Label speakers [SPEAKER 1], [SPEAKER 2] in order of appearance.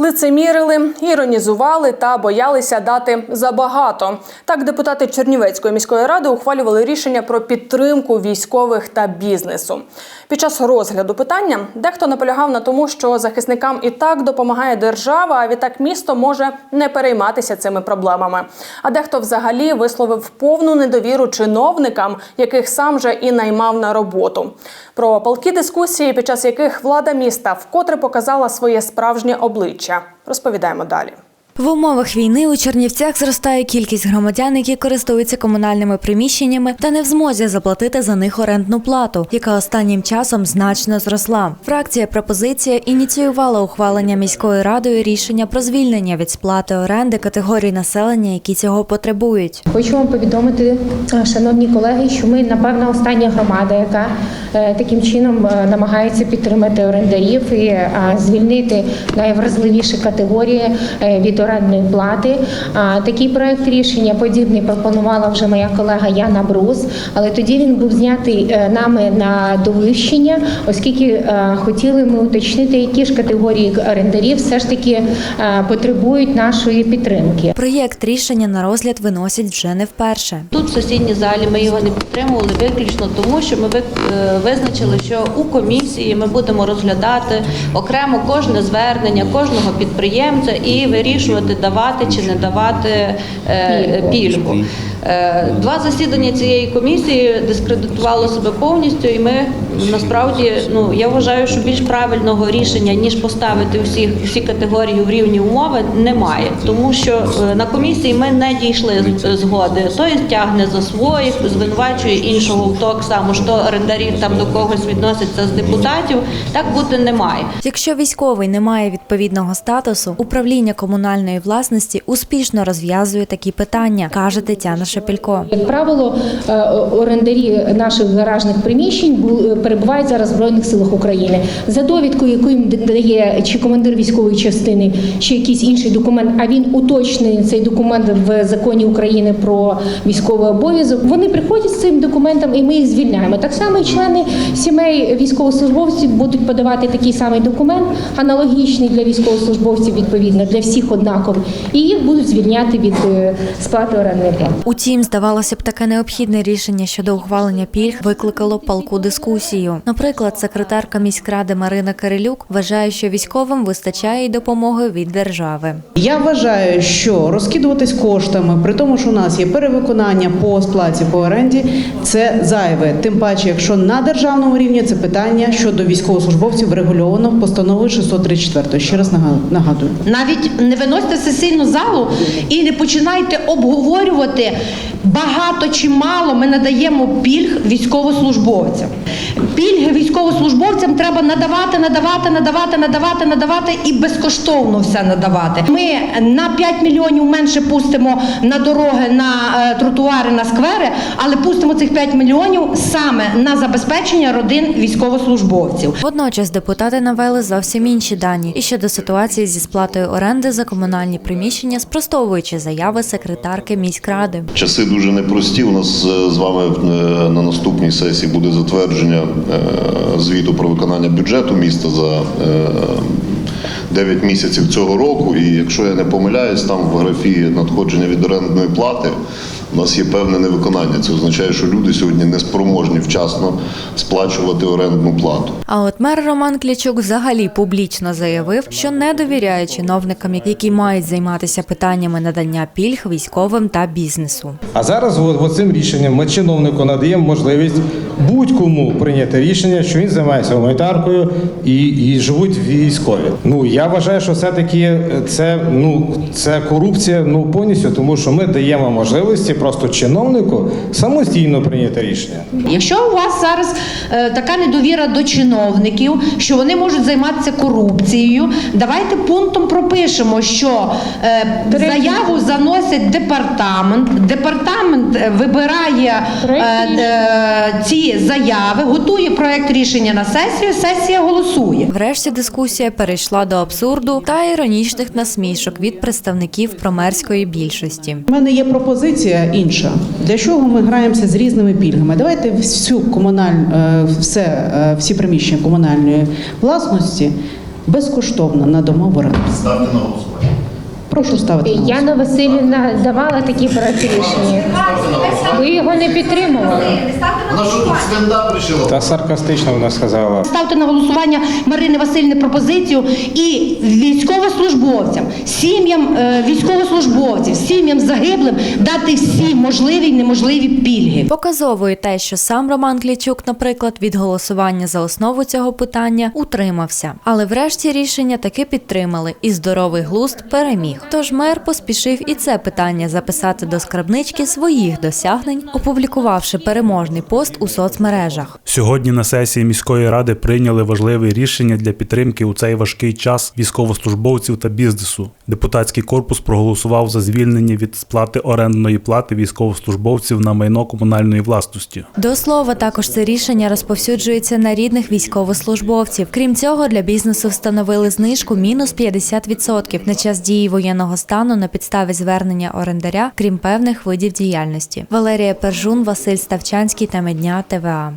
[SPEAKER 1] Лицемірили, іронізували та боялися дати забагато. Так, депутати Чернівецької міської ради ухвалювали рішення про підтримку військових та бізнесу. Під час розгляду питання дехто наполягав на тому, що захисникам і так допомагає держава, а відтак місто може не перейматися цими проблемами. А дехто взагалі висловив повну недовіру чиновникам, яких сам же і наймав на роботу. Про палки дискусії, під час яких влада міста вкотре показала своє справжнє обличчя. Розповідаємо далі.
[SPEAKER 2] В умовах війни у Чернівцях зростає кількість громадян, які користуються комунальними приміщеннями та не в змозі заплатити за них орендну плату, яка останнім часом значно зросла. Фракція пропозиція ініціювала ухвалення міською радою рішення про звільнення від сплати оренди категорій населення, які цього потребують.
[SPEAKER 3] Хочу вам повідомити, шановні колеги, що ми напевно остання громада, яка е, таким чином е, намагається підтримати орендарів і звільнити найвразливіші категорії е, від орендної плати. Такий проект рішення подібний пропонувала вже моя колега Яна Брус, але тоді він був знятий е, нами на довищення, оскільки е, хотіли ми уточнити, які ж категорії орендарів все ж таки е, потребують нашої підтримки.
[SPEAKER 2] Проєкт рішення на розгляд виносять вже не вперше.
[SPEAKER 4] Тут в сесійній залі ми його не підтримували виключно тому, що ми визначили, що у комісії ми будемо розглядати окремо кожне звернення кожного підприємця і вирішувати, давати чи не давати е, пільгу. Е, Два засідання цієї комісії дискредитувало себе повністю, і ми насправді ну я вважаю, що більш правильного рішення ніж поставити всіх всі категорії в рівні умови немає, тому що е, на комісії ми не дійшли згоди. Той тягне за своїх, звинувачує іншого в так само, що орендарі там до когось відносяться з депутатів. Так бути не має.
[SPEAKER 2] Якщо військовий не має відповідного статусу, управління комунальної власності успішно розв'язує такі питання, каже Тетяна Шепелько.
[SPEAKER 3] Як правило, е, орендарі наших гаражних приміщень бу- перебувають зараз в Збройних силах України. За довідкою, яку їм дає чи командир військової частини, чи якийсь інший документ, а він уточнений цей документ в законі України про військовий обов'язок. Вони приходять з цим документом, і ми їх звільняємо. Так само і члени сімей військовослужбовців будуть подавати такий самий документ, аналогічний для військовослужбовців, відповідно для всіх однаковий, і їх будуть звільняти від е, сплати орендної плати.
[SPEAKER 2] Утім, здавалося б, таке необхідне рішення щодо ухвалення пільг викликало палку дискусію. Наприклад, секретарка міськради Марина Кирилюк вважає, що військовим вистачає й допомоги від держави.
[SPEAKER 5] Я вважаю, що розкидуватись коштами, при тому, що у нас є перевиконання по сплаті по оренді, це зайве. Тим паче, якщо на державному рівні це питання щодо військовослужбовців врегульовано постановою 634. Ще раз нага- нагадую.
[SPEAKER 6] Навіть не виносьте сесійну залу і не починайте обговорювати багато чи мало ми надаємо пільг військовослужбовцям. Пільги військовослужбовцям треба надавати, надавати, надавати, надавати, надавати і безкоштовно все надавати. Ми на 5 мільйонів менше пустимо на дороги, на е, тротуари, на сквери, але пустимо цих 5 мільйонів саме на забезпечення родин військовослужбовців.
[SPEAKER 2] Водночас депутати навели зовсім інші дані і щодо ситуації зі сплатою оренди за комунальні приміщення, спростовуючи заяви секретарки міськради.
[SPEAKER 7] Часи дуже непрості. У нас е, з вами е, на наступній сесії буде затвердження е, звіту про виконання бюджету міста за е, 9 місяців цього року. І якщо я не помиляюсь, там в графі надходження від орендної плати у нас є певне невиконання. Це означає, що люди сьогодні не спроможні вчасно сплачувати орендну плату.
[SPEAKER 2] А от мер Роман Клічук взагалі публічно заявив, що не довіряє чиновникам, які мають займатися питаннями надання пільг військовим та бізнесу.
[SPEAKER 8] А зараз от, цим рішенням ми чиновнику надаємо можливість будь-кому прийняти рішення, що він займається гуманітаркою і, і живуть військові. Ну я вважаю, що все-таки це ну це корупція ну повністю, тому що ми даємо можливості просто чиновнику самостійно прийняти рішення.
[SPEAKER 6] Якщо у вас зараз е, така недовіра до чиновників, що вони можуть займатися корупцією, давайте пунктом пропишемо, що е, заяву заносять департамент. Департамент е, вибирає е, е, ці заяви, готує проект рішення на сесію. Сесія голосує.
[SPEAKER 2] Врешті дискусія перейшла до абсурду та іронічних насмішок від представників промерської більшості.
[SPEAKER 5] У мене є пропозиція інша. Для чого ми граємося з різними пільгами? Давайте всю комуналь, е, все, е, всі приміщення комунальної власності безкоштовно на в оренду.
[SPEAKER 7] Ставте на голосування.
[SPEAKER 5] Прошу ставити на.
[SPEAKER 3] Яна Васильівна давала такі проекти рішення. Ви його не підтримували.
[SPEAKER 7] Вона що тут свинда прийшла?
[SPEAKER 8] Та саркастично вона сказала.
[SPEAKER 6] Ставте на голосування Марини Васильівни пропозицію і військовослужбовцям, сім'ям е, військовослужбовців, сім'ям загиблим дати всі можливі і неможливі пільги.
[SPEAKER 2] Показовує те, що сам Роман Клічук, наприклад, від голосування за основу цього питання утримався. Але врешті рішення таки підтримали, і здоровий глузд переміг. Тож мер поспішив і це питання записати до скарбнички своїх досягнень, опублікувавши переможний пост у соцмережах.
[SPEAKER 9] Сьогодні на сесії міської ради прийняли важливе рішення для підтримки у цей важкий час військовослужбовців та бізнесу. Депутатський корпус проголосував за звільнення від сплати орендної плати військовослужбовців на майно комунальної власності.
[SPEAKER 2] До слова, також це рішення розповсюджується на рідних військовослужбовців. Крім цього, для бізнесу встановили знижку мінус 50% на час дії воєнного стану на підставі звернення орендаря, крім певних видів діяльності. Валерія Пержун, Василь Ставчанський та Медня ТВА.